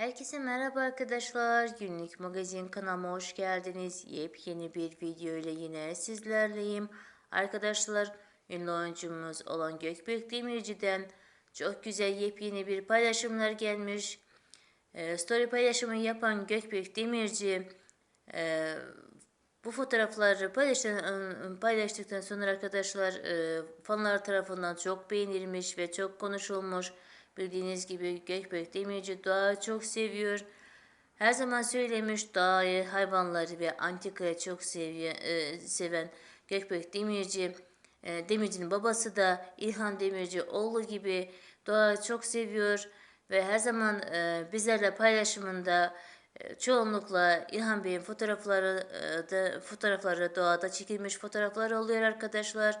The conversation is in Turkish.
Herkese merhaba arkadaşlar. Günlük magazin kanalıma hoş geldiniz. Yepyeni bir video ile yine sizlerleyim. Arkadaşlar ünlü oyuncumuz olan Gökbek Demirci'den çok güzel yepyeni bir paylaşımlar gelmiş. Ee, story paylaşımı yapan Gökbek Demirci e, bu fotoğrafları paylaştıktan, paylaştıktan sonra arkadaşlar e, fanlar tarafından çok beğenilmiş ve çok konuşulmuş. Bildiğiniz gibi Gökbek Demirci doğayı çok seviyor. Her zaman söylemiş doğayı, hayvanları ve antikayı çok seviyor, e, seven Gökbek Demirci. E, Demirci'nin babası da İlhan Demirci oğlu gibi doğayı çok seviyor ve her zaman e, bizlerle paylaşımında e, çoğunlukla İlhan Bey'in fotoğrafları e, da fotoğrafları doğada çekilmiş fotoğraflar oluyor arkadaşlar.